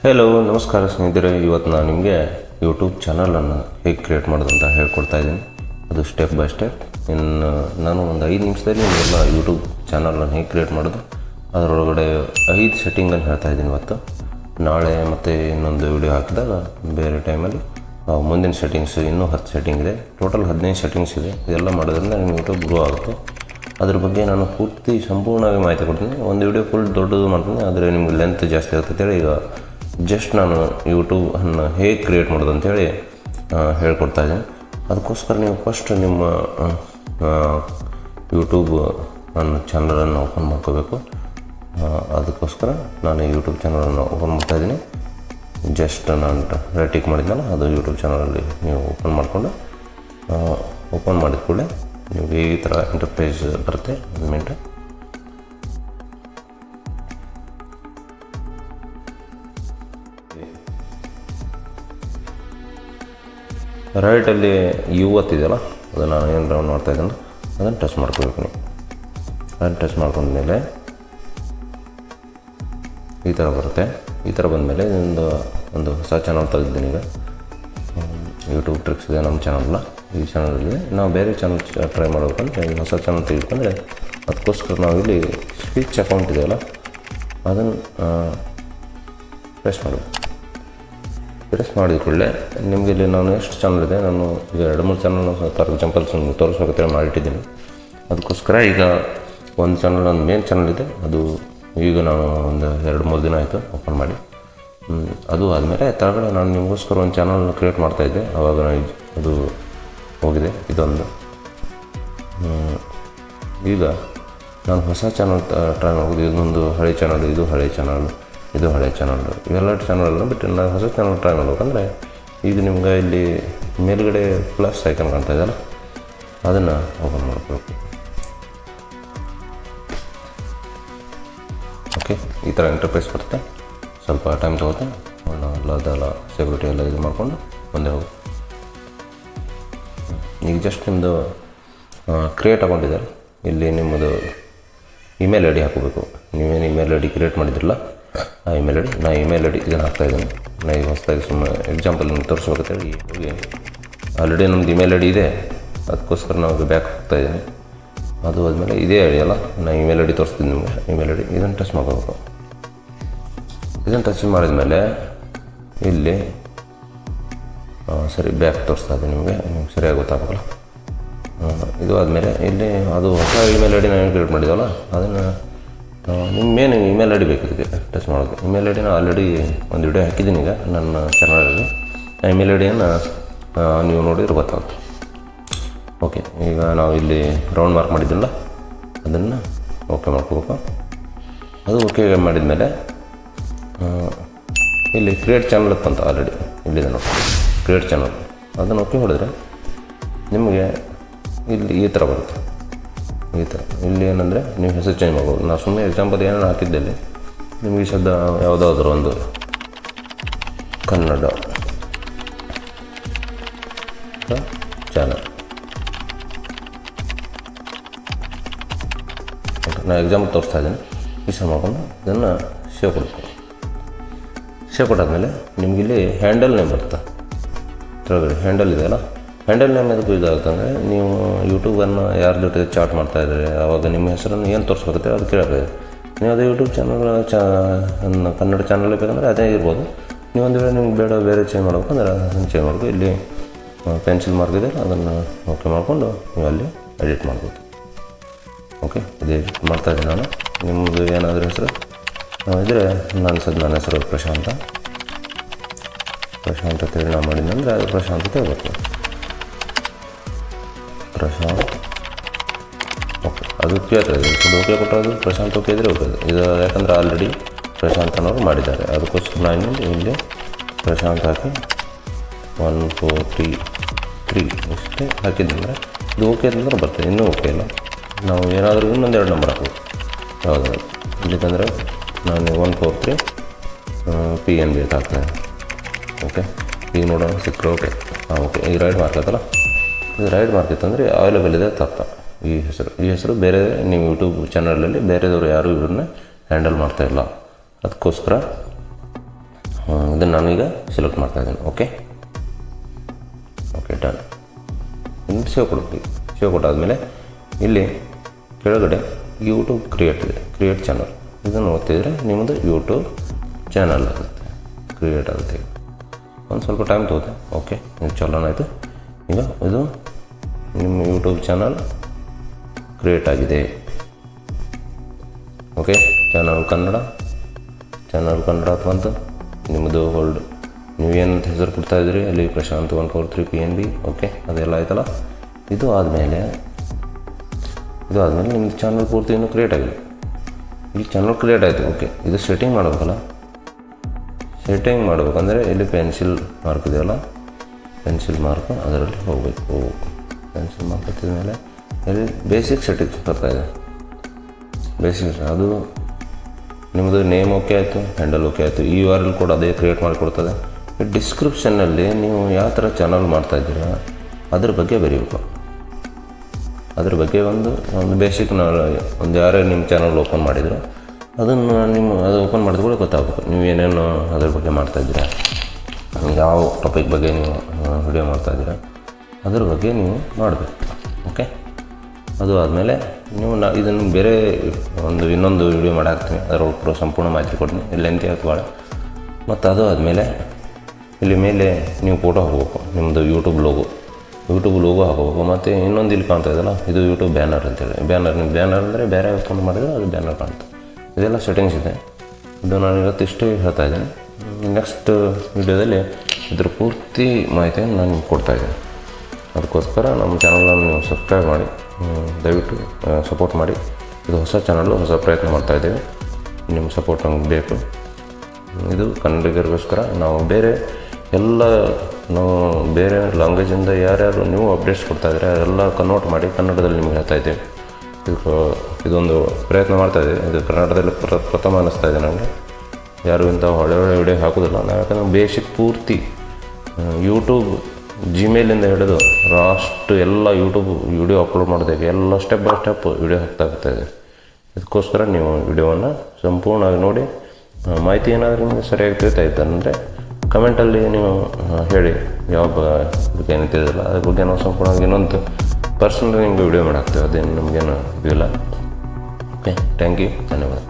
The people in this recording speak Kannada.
ಹಲೋ ನಮಸ್ಕಾರ ಸ್ನೇಹಿತರೆ. ಇವತ್ತು ನಾನು ನಿಮಗೆ ಯೂಟ್ಯೂಬ್ ಚಾನಲನ್ನು ಹೇಗೆ ಕ್ರಿಯೇಟ್ ಮಾಡೋದು ಅಂತ ಹೇಳ್ಕೊಡ್ತಾ ಇದ್ದೀನಿ. ಅದು ಸ್ಟೆಪ್ ಬೈ ಸ್ಟೆಪ್ ಇನ್ನು ನಾನು ಒಂದು ಐದು ನಿಮಿಷದಲ್ಲಿ ನಿಮಗೆಲ್ಲ ಯೂಟ್ಯೂಬ್ ಚಾನಲನ್ನು ಹೇಗೆ ಕ್ರಿಯೇಟ್ ಮಾಡೋದು, ಅದರೊಳಗಡೆ ಐದು ಸೆಟ್ಟಿಂಗನ್ನು ಹೇಳ್ತಾ ಇದ್ದೀನಿ ಇವತ್ತು. ನಾಳೆ ಮತ್ತು ಇನ್ನೊಂದು ವಿಡಿಯೋ ಹಾಕಿದಾಗ ಬೇರೆ ಟೈಮಲ್ಲಿ ಮುಂದಿನ ಸೆಟ್ಟಿಂಗ್ಸ್ ಇನ್ನೂ ಹತ್ತು ಸೆಟ್ಟಿಂಗ್ ಇದೆ. ಟೋಟಲ್ ಹದಿನೈದು ಸೆಟ್ಟಿಂಗ್ಸ್ ಇದೆ. ಇದೆಲ್ಲ ಮಾಡೋದ್ರಿಂದ ನಿಮ್ಮ ಯೂಟ್ಯೂಬ್ ಗ್ರೋ ಆಗುತ್ತೆ. ಅದ್ರ ಬಗ್ಗೆ ನಾನು ಪೂರ್ತಿ ಸಂಪೂರ್ಣವಾಗಿ ಮಾಹಿತಿ ಕೊಡ್ತೀನಿ. ಒಂದು ವಿಡಿಯೋ ಫುಲ್ ದೊಡ್ಡದು ಮಾಡ್ತೀನಿ, ಆದರೆ ನಿಮ್ಗೆ ಲೆಂತ್ ಜಾಸ್ತಿ ಆಗ್ತದೆ ಹೇಳಿ ಈಗ ಜಸ್ಟ್ ನಾನು ಯೂಟ್ಯೂಬನ್ನು ಹೇಗೆ ಕ್ರಿಯೇಟ್ ಮಾಡೋದು ಅಂತೇಳಿ ಆ, ಹೇಳ್ಕೊಡ್ತಾ ಇದ್ದೀನಿ. ಅದಕ್ಕೋಸ್ಕರ ನೀವು ಫಸ್ಟ್ ನಿಮ್ಮ ಯೂಟ್ಯೂಬ್ ನನ್ನ ಚಾನಲನ್ನು ಓಪನ್ ಮಾಡ್ಕೋಬೇಕು. ಅದಕ್ಕೋಸ್ಕರ ನಾನು ಯೂಟ್ಯೂಬ್ ಚಾನಲನ್ನು ಓಪನ್ ಮಾಡ್ತಾಯಿದ್ದೀನಿ ಜಸ್ಟ್ ನಾನು ಟಿಕ್ ಮಾಡಿದ್ನಲ್ಲ ಅದು ಯೂಟ್ಯೂಬ್ ಚಾನಲಲ್ಲಿ ನೀವು ಓಪನ್ ಮಾಡಿಕೊಂಡು ಓಪನ್ ಮಾಡಿದ ಕೂಡಲೇ ನೀವು ಈ ಥರ ಇಂಟರ್ಪ್ರೈಸ್ ಬರುತ್ತೆ ಒಂದು ಮಿನಿಟ್ ರೈಟಲ್ಲಿ ಯು ಒತ್ತಿದೆಯಲ್ಲ ಅದನ್ನು ನಾನು ಏನು ರೌಂಡ್ ಮಾಡ್ತಾ ಇದ್ದೀನಿ ಅದನ್ನು ಟಚ್ ಮಾಡ್ಕೋಬೇಕು ನೀವು. ಅದನ್ನು ಟಚ್ ಮಾಡ್ಕೊಂಡ್ಮೇಲೆ ಈ ಥರ ಬರುತ್ತೆ. ಈ ಥರ ಬಂದಮೇಲೆ ಒಂದು ಒಂದು ಹೊಸ ಚಾನಲ್ ತೆಗೆದಿದ್ದೀನಿ ಈಗ. ಯೂಟ್ಯೂಬ್ ಟ್ರಿಕ್ಸ್ ಇದೆ ನಮ್ಮ ಚಾನಲ್ನ ಈ ಚಾನಲಲ್ಲಿ ನಾವು ಬೇರೆ ಚಾನಲ್ ಟ್ರೈ ಮಾಡಬೇಕಂದ್ರೆ ಈ ಹೊಸ ಚಾನಲ್ ತೆಗೆದುಕೊಂಡ್ರೆ ಅದಕ್ಕೋಸ್ಕರ ನಾವು ಇಲ್ಲಿ ಸ್ಪೀಚ್ ಅಕೌಂಟ್ ಇದೆಯಲ್ಲ, ಅದನ್ನು ಪ್ರೆಸ್ ಮಾಡಬೇಕು. ಪ್ರೆಸ್ ಮಾಡಿದ ಕೂಡಲೇ ನಿಮಗೆ ಇಲ್ಲಿ ನಾನು ಎಷ್ಟು ಚಾನಲ್ ಇದೆ? ನಾನು ಈಗ ಎರಡು ಮೂರು ಚಾನಲ್ ಎಕ್ಸಾಂಪಲ್ಸ್ ತೋರಿಸ್ಬೇಕಂತ ತೋರಿಸ್ಬೇಕಂತೇಳಿ ಮಾಡಿಟ್ಟಿದ್ದೀನಿ. ಅದಕ್ಕೋಸ್ಕರ ಈಗ ಒಂದು ಚಾನಲ್ ನನ್ನ ಮೇನ್ ಚಾನಲ್ ಇದೆ. ಅದು ಈಗ ನಾನು ಒಂದು ಎರಡು ಮೂರು ದಿನ ಆಯಿತು ಓಪನ್ ಮಾಡಿ. ಅದು ಆದಮೇಲೆ ತಳಗಡೆ ನಾನು ನಿಮಗೋಸ್ಕರ ಒಂದು ಚಾನಲ್ ಕ್ರಿಯೇಟ್ ಮಾಡ್ತಾಯಿದ್ದೆ ಆವಾಗ ನಾನು ಅದು ಹೋಗಿದೆ, ಇದೊಂದು. ಈಗ ನಾನು ಹೊಸ ಚಾನಲ್ ಟ್ರೈ ಮಾಡೋದು ಇದೊಂದು ಹಳೆ ಚಾನಲ್ ಇದು ಹಳೆ ಚಾನಲ್ ಇದು ಹಳೆ ಚಾನಲ್ ಇವೆಲ್ಲ ಚಾನಲ್ ಬಿಟ್ಟು ನಾನು ಹೊಸ ಚಾನಲ್ ಟ್ರೈ ಮಾಡ್ಬೇಕಂದ್ರೆ ಇದು ನಿಮ್ಗೆ ಇಲ್ಲಿ ಮೇಲ್ಗಡೆ ಪ್ಲಸ್ ಐಕನ್ ಕಾಣ್ತಾ ಇದೆಯಲ್ಲ ಅದನ್ನು ಓಪನ್ ಮಾಡಬೇಕು. ಓಕೆ ಈ ಥರ ಇಂಟರ್ಫೇಸ್ ಬರುತ್ತೆ. ಸ್ವಲ್ಪ ಟೈಮ್ ತೊಗುತ್ತೆ ಎಲ್ಲ ಅದೆಲ್ಲ ಸೆಕ್ಯೂರಿಟಿ ಎಲ್ಲ ಇದು ಮಾಡಿಕೊಂಡು ಮುಂದೆ ಹೋಗಿ. ಈಗ ಜಸ್ಟ್ ನಿಮ್ಮದು ಕ್ರಿಯೇಟ್ ಇದೆ ಇಲ್ಲಿ ನಿಮ್ಮದು ಇಮೇಲ್ ಐ ಡಿ ಹಾಕೋಬೇಕು. ನೀವೇನು ಇಮೇಲ್ ಐ ಡಿ ಕ್ರಿಯೇಟ್ ಮಾಡಿದ್ರಲ್ಲ? ಆ ಇಮೇಲ್ ಐಡಿ ನಾ ಇಮೇಲ್ ಐಡಿ ಇದನ್ನು ಹಾಕ್ತಾಯಿದ್ದೀನಿ ನಾ ಈಗ ಹೊಸದಾಗಿ ಸುಮ್ಮನೆ ಎಕ್ಸಾಂಪಲ್ ನಿಮ್ಗೆ ತೋರಿಸ್ಬೇಕಂತೇಳಿ ಹೋಗಿ. ಆಲ್ರೆಡಿ ನಮ್ದು ಇಮೇಲ್ ಐ ಡಿ ಇದೆ. ಅದಕ್ಕೋಸ್ಕರ ನಾವು ಬ್ಯಾಕ್ ಹೋಗ್ತಾಯಿದ್ದೀನಿ ಅದು ಆದಮೇಲೆ ಇದೇ ಐ ಡಿ ಅಲ್ಲ? ನಾ ಇಮೇಲ್ ಐ ಡಿ ತೋರಿಸ್ತೀನಿ ನಿಮಗೆ. ಇಮೇಲ್ ಐ ಡಿ ಇದನ್ನು ಟಚ್ ಮಾಡ್ಕೋಬೇಕು. ಇದನ್ನು ಟಚ್ ಮಾಡಿದ್ಮೇಲೆ ಇಲ್ಲಿ ಸರಿ ಬ್ಯಾಕ್ ತೋರಿಸ್ತಾ ಇದೆ ನಿಮಗೆ. ನಿಮ್ಗೆ ಸರಿಯಾಗಿ ಗೊತ್ತಾಗಲ್ಲ ಇದು ಆದಮೇಲೆ ಇಲ್ಲಿ ಅದು ಹೊಸ ಇಮೇಲ್ ಐ ಡಿ ನಾನು ಕ್ರಿಯೇಟ್ ಮಾಡಿದ್ದೀವಲ್ಲ ಅದನ್ನು ನಿಮ್ಮ ಮೇನ್ ಇಮೇಲ್ ಐ ಡಿ ಬೇಕು ಇದಕ್ಕೆ ಟಚ್ ಮಾಡೋದು ಇಮೇಲ್ ಐ ಡಿನ ಆಲ್ರೆಡಿ ಒಂದು ವಿಡಿಯೋ ಹಾಕಿದ್ದೀನಿ ಈಗ, ನನ್ನ ಚಾನಲಲ್ಲಿ ಆ ಇಮೇಲ್ ಐ ಡಿಯನ್ನು ನೀವು ನೋಡಿದ್ರೆ ಗೊತ್ತಾಗುತ್ತೆ. ಓಕೆ ಈಗ ನಾವು ಇಲ್ಲಿ ರೌಂಡ್ ಮಾರ್ಕ್ ಮಾಡಿದ್ದಿಲ್ಲ, ಅದನ್ನು ಓಕೆ ಮಾಡ್ಕೋಬೇಕು. ಅದು ಓಕೆ ಮಾಡಿದ ಮೇಲೆ ಇಲ್ಲಿ ಕ್ರಿಯೇಟ್ ಚಾನಲ್ ಅಂತ ಆಲ್ರೆಡಿ ಇಲ್ಲಿದೆ ನೋಡಿ. ಕ್ರಿಯೇಟ್ ಚಾನಲ್ ಅದನ್ನು ಓಕೆ ಹೊಡೆದ್ರೆ ನಿಮಗೆ ಇಲ್ಲಿ ಈ ಥರ ಬರುತ್ತೆ. ಈ ಥರ ಇಲ್ಲಿ ಏನಂದರೆ ನೀವು ಹೆಸರು ಚೇಂಜ್ ಮಾಡ್ಬೋದು. ನಾನು ಸುಮ್ಮನೆ ಎಕ್ಸಾಂಪಲ್ ಏನೇನು ಹಾಕಿದ್ದೆ ಇಲ್ಲಿ ನಿಮಗೆ ಶಬ್ದ ಯಾವುದಾದ್ರೂ ಒಂದು ಕನ್ನಡ ಚಾನಲ್ ನಾನು ಎಕ್ಸಾಂಪಲ್ ತೋರಿಸ್ತಾ ಇದ್ದೀನಿ. ಸಹ ಮಾಡ್ಕೊಂಡು ಇದನ್ನು ಸೇವ್ ಕೊಡ್ಬೇಕು ಸೇವ್ ಕೊಟ್ಟಾದ್ಮೇಲೆ ನಿಮಗಿಲ್ಲಿ ಹ್ಯಾಂಡಲ್ ನೇಮ್ ಕೆಳಗಡೆ ಹ್ಯಾಂಡಲ್ ಇದೆಯಲ್ಲ? ಹ್ಯಾಂಡಲ್ ನೇಮ್ ಎದಕ್ಕೂ ಇದಾಗುತ್ತಂದರೆ ನೀವು ಯೂಟ್ಯೂಬನ್ನು ಯಾರ ಜೊತೆ ಚಾಟ್ ಮಾಡ್ತಾ ಇದ್ದಾರೆ ಆವಾಗ ನಿಮ್ಮ ಹೆಸರನ್ನು ಏನು ತೋರಿಸ್ಬೇಕಂತ ಅದು ಕೇಳಬೇಕು ನೀವು ಅದೇ ಯೂಟ್ಯೂಬ್ ಚಾನಲ್ ಚಾ ಕನ್ನಡ ಚಾನಲ್ ಬೇಕಂದರೆ ಅದೇ ಇರ್ಬೋದು. ನೀವು ಒಂದು ವೇಳೆ ನಿಮ್ಗೆ ಬೇಡ, ಬೇರೆ ಚೇಂಜ್ ಮಾಡ್ಬೇಕಂದ್ರೆ ಅದನ್ನು ಚೇಂಜ್ ಮಾಡಬೇಕು. ಇಲ್ಲಿ ಪೆನ್ಸಿಲ್ ಮಾರ್ಕ್ ಇದೆ, ಅದನ್ನು ಓಕೆ ಮಾಡಿಕೊಂಡು ನೀವು ಅಲ್ಲಿ ಎಡಿಟ್ ಮಾಡ್ಬೋದು. ಓಕೆ ಇದು ಮಾಡ್ತಾ ಇದ್ದೀನಿ ನಾನು. ನಿಮ್ಮದು ಏನಾದರೂ ಹೆಸರು? ಇದ್ದರೆ ನಾನು ಸದ್, ನನ್ನ ಹೆಸರು ಪ್ರಶಾಂತ. ಪ್ರಶಾಂತ್ ನಾನು ಮಾಡಿದ್ದೀನಿ ಅಂದರೆ ಅದು ಪ್ರಶಾಂತ್ ಅಂತ ಬರ್ತದೆ ಪ್ರಶಾಂತ್. ಓಕೆ, ಅದು ಕೇಳ್ತಾರೆ ಇದು ಓಕೆ ಕೊಟ್ಟರೆ ಪ್ರಶಾಂತ್ ಓಕೆ ಇದ್ರೆ ಓಕೆ ಇದು ಯಾಕಂದ್ರೆ ಆಲ್ರೆಡಿ ಪ್ರಶಾಂತ್ ಅನ್ನೋರು ಮಾಡಿದ್ದಾರೆ. ಅದಕ್ಕೋಸ್ಕರ ನಾನು ಇಲ್ಲಿ ಇಲ್ಲಿ ಪ್ರಶಾಂತ್ ಹಾಕಿ ಒನ್ ಫೋರ್ ತ್ರೀ ತ್ರೀ ಇಷ್ಟೇ ಹಾಕಿದ್ದಂದರೆ ಇದು ಓಕೆ ಅಂತಂದ್ರೆ ಬರ್ತದೆ. ಇನ್ನೂ ಓಕೆ ಇಲ್ಲ ನಾವು ಏನಾದರೂ ಇನ್ನೊಂದು ಎರಡು ನಂಬರ್ ಹಾಕ್ಬೇಕು. ಯಾವುದಾದ್ರು ಇಲ್ಲಿಕಂದ್ರೆ ನಾನು one four three P N B ಹಾಕ್ತೇನೆ. ಓಕೆ ಈಗ ನೋಡೋಣ, ಸಿಕ್ಕರೆ ಓಕೆ ಹಾಂ ಓಕೆ ಈಗ ರೈಡ್ ಮಾರ್ಕ್ ಇದು ರೈಡ್ ಮಾರ್ಕ್ ಅಂದರೆ ಅವೈಲೇಬಲ್ ಇದೆ ತಪ್ಪ ಈ ಹೆಸರು ಈ ಹೆಸರು ಬೇರೆ ನೀವು ಯೂಟ್ಯೂಬ್ ಚಾನಲಲ್ಲಿ ಬೇರೆದವರು ಯಾರೂ ಇವ್ರನ್ನ ಹ್ಯಾಂಡಲ್ ಮಾಡ್ತಾ ಇಲ್ಲ. ಅದಕ್ಕೋಸ್ಕರ ಇದನ್ನು ನಾನೀಗ ಸೆಲೆಕ್ಟ್ ಮಾಡ್ತಾ ಇದ್ದೀನಿ ಓಕೆ ಓಕೆ ಡನ್ ಇನ್ನು ಸೇವ್ ಕೊಡ್ತೀವಿ ಸೇವ್ ಕೊಟ್ಟಾದಮೇಲೆ ಇಲ್ಲಿ ಕೆಳಗಡೆ ಯೂಟ್ಯೂಬ್ ಕ್ರಿಯೇಟ್ ಇದೆ ಕ್ರಿಯೇಟ್ ಚಾನಲ್ ಇದನ್ನು ಓದ್ತಿದ್ರೆ ನಿಮ್ಮದು ಯೂಟ್ಯೂಬ್ ಚಾನಲ್ ಆಗುತ್ತೆ ಕ್ರಿಯೇಟ್ ಆಗುತ್ತೆ. ಒಂದು ಸ್ವಲ್ಪ ಟೈಮ್ ತಗೋತೆ ಓಕೆ ಇದು ಚಲೋನಾಯಿತು ಈಗ ಇದು ನಿಮ್ಮ ಯೂಟ್ಯೂಬ್ ಚಾನಲ್ ಕ್ರಿಯೇಟ್ ಆಗಿದೆ. Okay, channel Kannada channel Kannada ಅಂತ ನಿಮ್ಮದು ಹೋಲ್ಡ್ ನೀವು ಏನಂತ ಹೆಸರು ಕೊಡ್ತಾ ಇದ್ರಿ ಅಲ್ಲಿ Prashant one four three P N B, okay, ಅದೆಲ್ಲ ಆಯ್ತಲ್ಲ? ಇದು ಆದಮೇಲೆ ಇದು ಆದಮೇಲೆ ನಿಮ್ಮದು ಚಾನಲ್ ಪೂರ್ತಿ ಇನ್ನೂ ಕ್ರಿಯೇಟ್ ಆಗಿದೆ. ಈ ಚಾನಲ್ ಕ್ರಿಯೇಟ್ ಆಯಿತು, ಓಕೆ, ಇದು ಸೆಟ್ಟಿಂಗ್ ಮಾಡಬೇಕಲ್ಲ? ಸೆಟ್ಟಿಂಗ್ ಮಾಡಬೇಕಂದ್ರೆ ಇಲ್ಲಿ ಪೆನ್ಸಿಲ್ ಮಾರ್ಕ್ ಇದೆಯಲ್ಲ? ಪೆನ್ಸಿಲ್ ಮಾರ್ಕ್ ಅದರಲ್ಲಿ ಹೋಗಬೇಕು. ಪೆನ್ಸಿಲ್ ಮಾರ್ಕ್ ಮೇಲೆ ಇಲ್ಲಿ ಬೇಸಿಕ್ ಸೆಟ್ಟಿಂಗ್ಸ್ ಬರ್ತಾ ಇದೆ. ಬೇಸಿಕ್ ಅದು ನಿಮ್ಮದು ನೇಮ್ ಓಕೆ ಆಯಿತು ಹ್ಯಾಂಡಲ್ ಓಕೆ ಆಯಿತು, ಈ ಆರ್ ಕೂಡ ಅದೇ ಕ್ರಿಯೇಟ್ ಮಾಡಿಕೊಡ್ತದೆ ಡಿಸ್ಕ್ರಿಪ್ಷನ್ನಲ್ಲಿ ನೀವು ಯಾವ ಥರ ಚಾನಲ್ ಮಾಡ್ತಾ ಇದ್ದೀರಾ, ಅದ್ರ ಬಗ್ಗೆ ಬರೀಬೇಕು. ಅದ್ರ ಬಗ್ಗೆ ಒಂದು ಒಂದು ಬೇಸಿಕ್ ಒಂದು ಯಾರೇ ನಿಮ್ಮ ಚಾನಲ್ ಓಪನ್ ಮಾಡಿದ್ರು, ಅದನ್ನು ನಿಮ್ಮ, ಅದು ಓಪನ್ ಮಾಡಿದ ಕೂಡ ಗೊತ್ತಾಗಬೇಕು, ನೀವು ಏನೇನು ಅದ್ರ ಬಗ್ಗೆ ಮಾಡ್ತಾಯಿದ್ದೀರಾ ಯಾವ ಟಾಪಿಕ್ ಬಗ್ಗೆ ನೀವು ವಿಡಿಯೋ ಮಾಡ್ತಾ ಇದ್ದೀರಾ. ಅದ್ರ ಬಗ್ಗೆ ನೀವು ನೋಡಬೇಕು ಓಕೆ ಅದು ಆದಮೇಲೆ ನೀವು ನಾ, ಇದನ್ನು ಬೇರೆ ಒಂದು ಇನ್ನೊಂದು ವಿಡಿಯೋ ಮಾಡಾಕ್ತೀನಿ. ಅದರ ಒಬ್ಬರು ಪೂರ ಸಂಪೂರ್ಣ ಮಾಹಿತಿ ಕೊಡ್ತೀನಿ. ಇಲ್ಲಿ ಆಯ್ತು ಭಾಳ ಮತ್ತು ಅದು ಆದಮೇಲೆ ಇಲ್ಲಿ ಮೇಲೆ ನೀವು ಫೋಟೋ ಹಾಕಬೇಕು. ನಿಮ್ಮದು ಯೂಟ್ಯೂಬ್ ಲೋಗೋ ಯೂಟ್ಯೂಬ್ ಲೋಗೋ ಹಾಕೋಬೇಕು. ಮತ್ತು ಇನ್ನೊಂದು ಇಲ್ಲಿ ಕಾಣ್ತಾ ಇದಲ್ಲ ಇದು ಯೂಟ್ಯೂಬ್ ಬ್ಯಾನರ್ ಅಂತೇಳಿ. ಬ್ಯಾನರ್ ನಿಮ್ಮ ಬ್ಯಾನರ್ ಅಂದರೆ ಬೇರೆ ಫೋನ್ ಮಾಡಿದ್ರೆ ಅದು ಬ್ಯಾನರ್ ಕಾಣುತ್ತೆ. ಇದೆಲ್ಲ ಸೆಟ್ಟಿಂಗ್ಸ್ ಇದೆ. ಇದು ನಾನು ಇವತ್ತು ಇಷ್ಟು ಹೇಳ್ತಾ ಇದ್ದೀನಿ. ನೆಕ್ಸ್ಟ್ ವಿಡಿಯೋದಲ್ಲಿ ಇದ್ರ ಪೂರ್ತಿ ಮಾಹಿತಿಯನ್ನು ನಾನು ನಿಮ್ಗೆ ಕೊಡ್ತಾ ಇದ್ದೀನಿ. ಅದಕ್ಕೋಸ್ಕರ ನಮ್ಮ ಚಾನಲನ್ನು ನೀವು ಸಬ್ಸ್ಕ್ರೈಬ್ ಮಾಡಿ ದಯವಿಟ್ಟು ಸಪೋರ್ಟ್ ಮಾಡಿ. ಇದು ಹೊಸ ಚಾನಲ್ಲು, ಹೊಸ ಪ್ರಯತ್ನ ಮಾಡ್ತಾ ಇದ್ದೀವಿ. ನಿಮ್ಮ ಸಪೋರ್ಟ್ ನಮ್ಗೆ ಬೇಕು. ಇದು ಕನ್ನಡಿಗರಿಗೋಸ್ಕರ, ನಾವು ಬೇರೆ ಎಲ್ಲ, ನಾವು ಬೇರೆ ಲ್ಯಾಂಗ್ವೇಜಿಂದ ಯಾರ್ಯಾರು ನೀವು ಅಪ್ಡೇಟ್ಸ್ ಕೊಡ್ತಾ ಇದ್ದೀರಾ ಅದೆಲ್ಲ ಕನ್ವರ್ಟ್ ಮಾಡಿ ಕನ್ನಡದಲ್ಲಿ ನಿಮ್ಗೆ ಹೇಳ್ತಾ ಇದ್ದೇವೆ. ಇದು ಇದೊಂದು ಪ್ರಯತ್ನ ಮಾಡ್ತಾ ಇದ್ದೀವಿ. ಇದು ಕನ್ನಡದಲ್ಲಿ ಪ್ರ, ಪ್ರಥಮ ಅನ್ನಿಸ್ತಾ ಇದೆ ನನಗೆ ಯಾರು ಇಂಥ ಒಳ್ಳೆ ಒಳ್ಳೆ ವಿಡಿಯೋ ಹಾಕೋದಿಲ್ಲ. ನಾವು ಯಾಕಂದ್ರೆ ಬೇಸಿಕ್ ಪೂರ್ತಿ ಯೂಟ್ಯೂಬ್ ಜಿಮೇಲಿಂದ ಹಿಡಿದು ಲಾಸ್ಟ್ ಎಲ್ಲ ಯೂಟ್ಯೂಬ್ ವಿಡಿಯೋ ಅಪ್ಲೋಡ್ ಮಾಡಿದಾಗ ಎಲ್ಲ ಸ್ಟೆಪ್ ಬೈ ಸ್ಟೆಪ್ ವಿಡಿಯೋ ಹಾಕ್ತಾ ಇದೆ. ಇದಕ್ಕೋಸ್ಕರ ನೀವು ವಿಡಿಯೋವನ್ನು ಸಂಪೂರ್ಣವಾಗಿ ನೋಡಿ ಮಾಹಿತಿ ಏನಾದರೂ ನಿಮಗೆ ಸರಿಯಾಗಿ ತಿಳಿತಾ ಇತ್ತು ಅಂದರೆ ಕಮೆಂಟಲ್ಲಿ ನೀವು ಹೇಳಿ ಯಾವ ಬಗ್ಗೆ ಏನು ತಿಳಿದಿಲ್ಲ. ಅದ್ರ ಬಗ್ಗೆ ನಾವು ಸಂಪೂರ್ಣವಾಗಿ ಇನ್ನೊಂದು ಪರ್ಸನಲ್ ನಿಮಗೆ ವಿಡಿಯೋ ಮಾಡಿ ಹಾಕ್ತೇವೆ ಅದೇನು ನಮಗೇನು ಇದಿಲ್ಲ ಓಕೆ ಥ್ಯಾಂಕ್ ಯು ಧನ್ಯವಾದ.